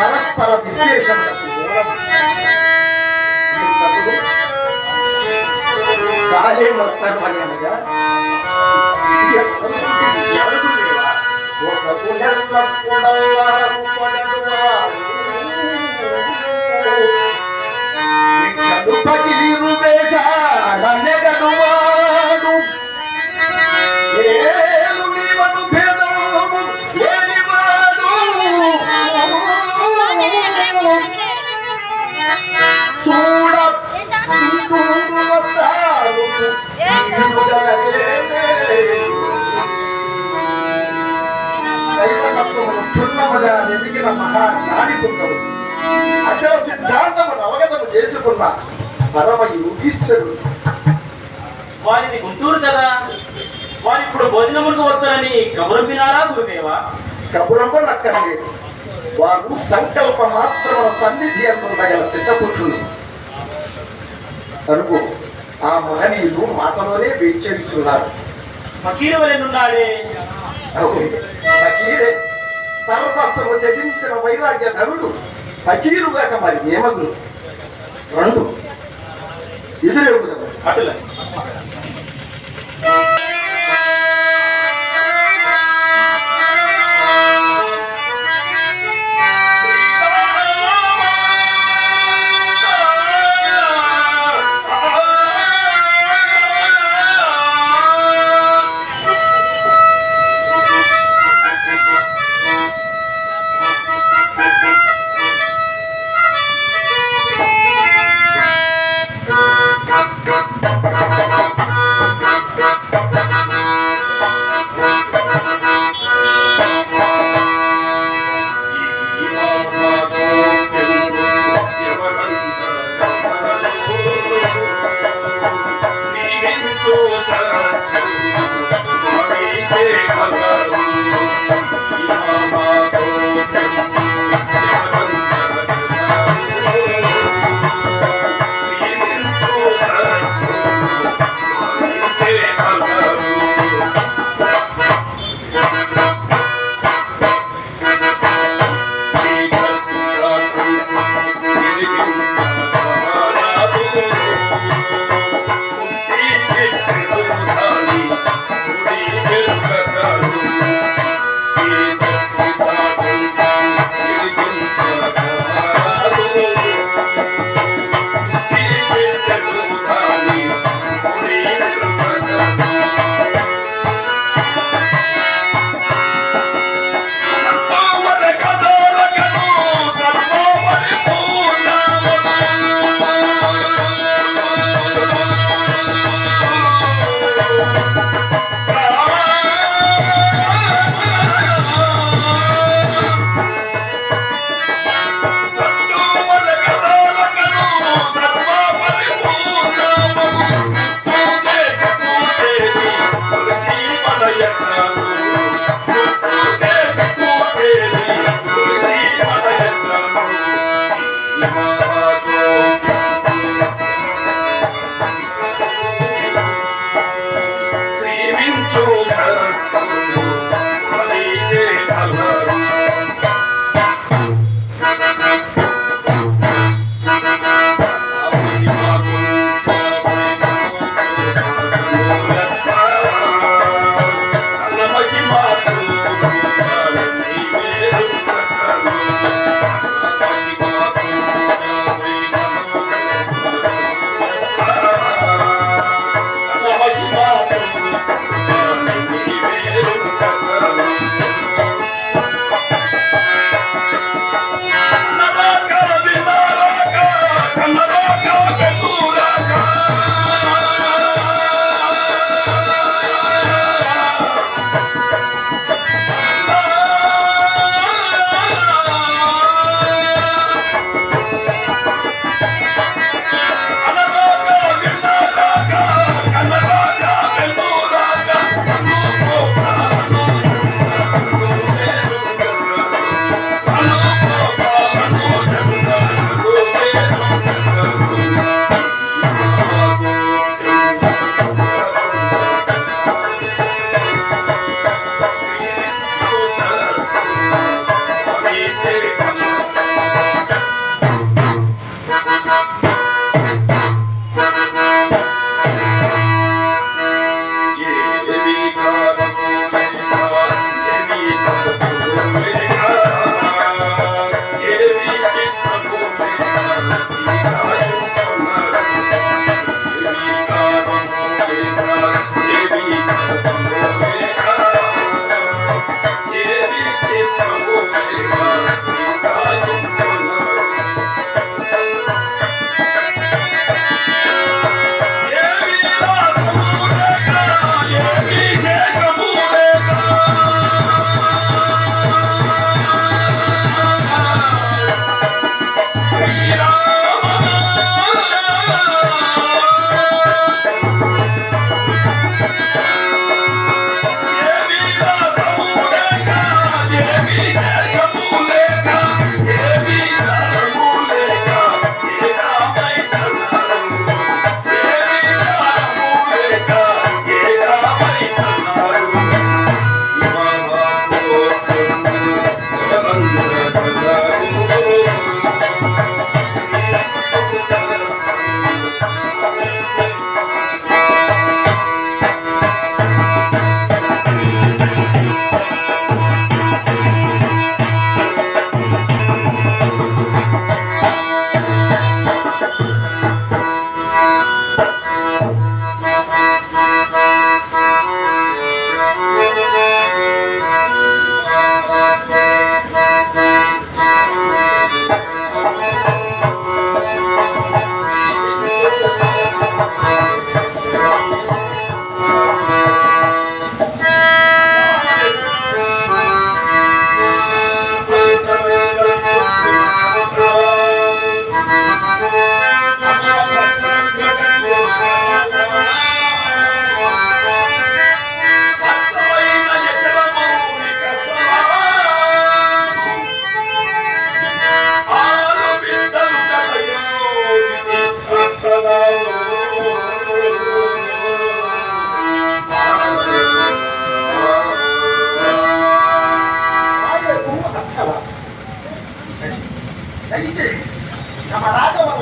పరస్పర విశేషం మూలము. ఈ అని అనగా ఒక పుంగవు అచల సిద్ధాంతమును అవగతము చేసుకున్న పరమ యోగీశ్వరుడు. వారిది గుంటూరు కదా? వారు ఇప్పుడు భోజనములకు వస్తారని కబురు వినారా గురుదేవా? కబురంలో అక్కర్లేదు వారు సంకల్ప మాత్రముల సన్నిధి అందుండగల సిద్ధపుత్రులు కనుక ఆ మహనీయులు మాటలోనే వేచరిస్తున్నారు ఫకీరు వలెనున్నాడే ఫకీరే. సర్వస్వము త్యజించిన వైరాగ్య ధనుడు ఫకీరుగాక మరి ఏమగులు రెండు. ఎదురెగుదము అటుల.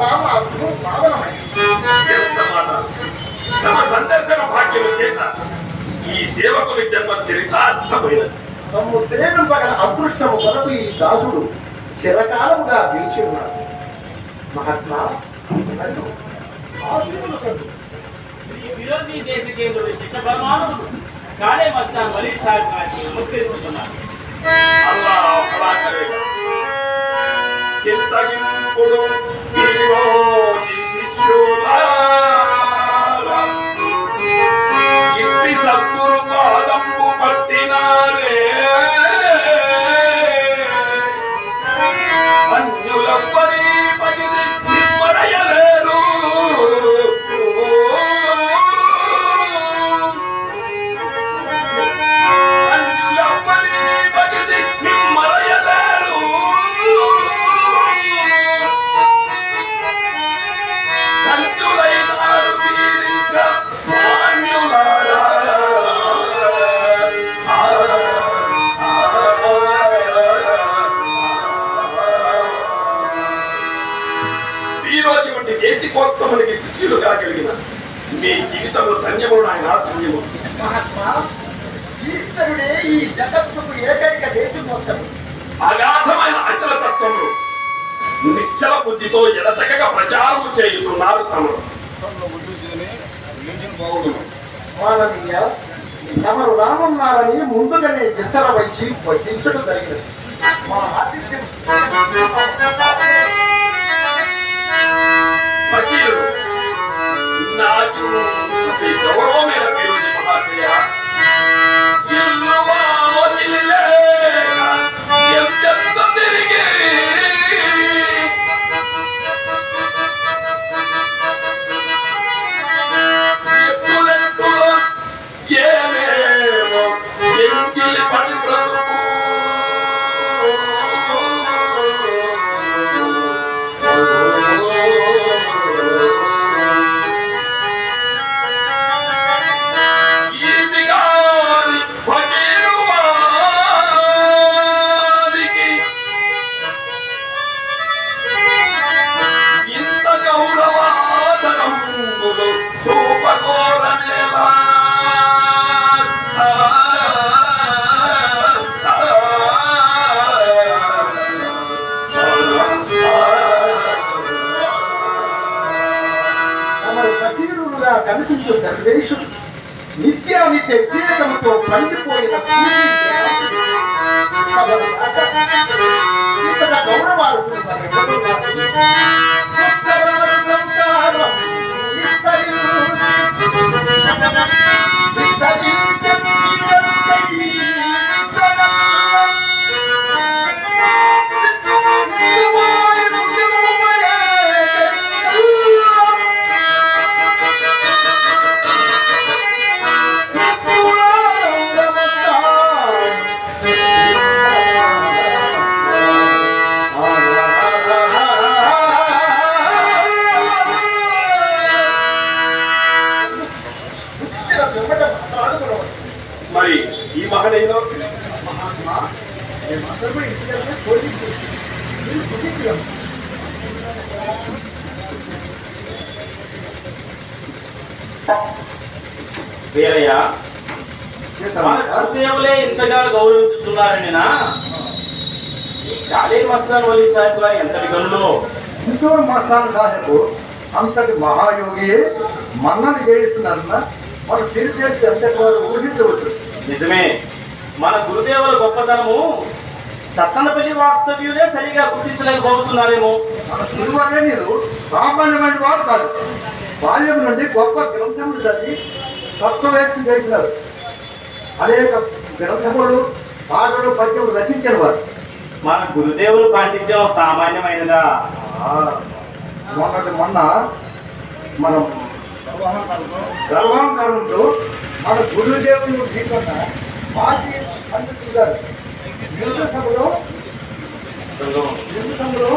రాక తమ సందర్శన భాగ్యం చేత ఈ సేవకుని జన్మ చరితార్థమైనది తమ్ము సేవింపగల అదృష్టము కొరకు ఈ దాసుడు చిరకాలముగా వేచి ఉన్నాడు మహాత్మా నన్ను ఆశీర్వదించు కండు. విరోధి దేశ కేంద్రుడు కాళే మస్తాన్ వలీ సాహెబ్ గారికి నమస్కరిస్తున్నాను చింతగింపుడు దేశికోత్తమునికి శిష్యులు కాగలిగిన మీ జీవితంలో ధన్యములు ఆయన ధన్యము మహాత్మా ఈశ్వరుడే ఈ జగత్తుకు ఏకైక దేశం మొత్తం అగాధమైన అచల తత్వములు నిశ్చల బుద్ధితో ఎడతెగక ప్రచారము చేయుతున్నారు తమరు. మానవీయ తమరు రానున్నారని ముందుగానే విస్తర వచ్చి వడ్డించడం జరిగినది. మా ele está vibrando. ప్రతీరులుగా కనిపించు నిత్య నిత్య వివేకంతో పండిపోయిన గౌరవాలు సంసారం మరి ఈ మహనీయులో మహాత్మా మేమందరూ ఇంటికి పోలీసు మీరు కుదించగలరు వీరయ్య మన గురుదేవులే ఇంతగా గౌరవించుతున్నారనినా ఈ కాళీ మస్తాన్ వలీ సాహెబ్ ఎంతటి గనులు కిషోర్ మస్తాన్ సాహెబ్ అంతటి మహాయోగియే మన్నను చేయిస్తున్నారన్న మన తెలిసేసి అంతటి వారు ఊహించవచ్చు. నిజమే. మన గురుదేవుల గొప్పతనము సత్తనపల్లి వాస్తవ్యులే సరిగా గుర్తించలేకపోతున్నారేమో. మన గురువారే మీరు సామాన్యమైన వారు కాదు బాల్యం నుండి గొప్ప గ్రంథములు చదివి తత్వవేత్తం చేసినారు అనేక గ్రంథములు పాటలు పద్యములు రచించిన వారు. మన గురుదేవుల పాండిత్యం సామాన్యమైనదా? మొన్నటి మొన్న మనం గర్వాంకారంతో మన గురుదేవులు ఢీకొన్న మాజీ పండితులు గారు. హిందూ సభలో హిందూ సభలో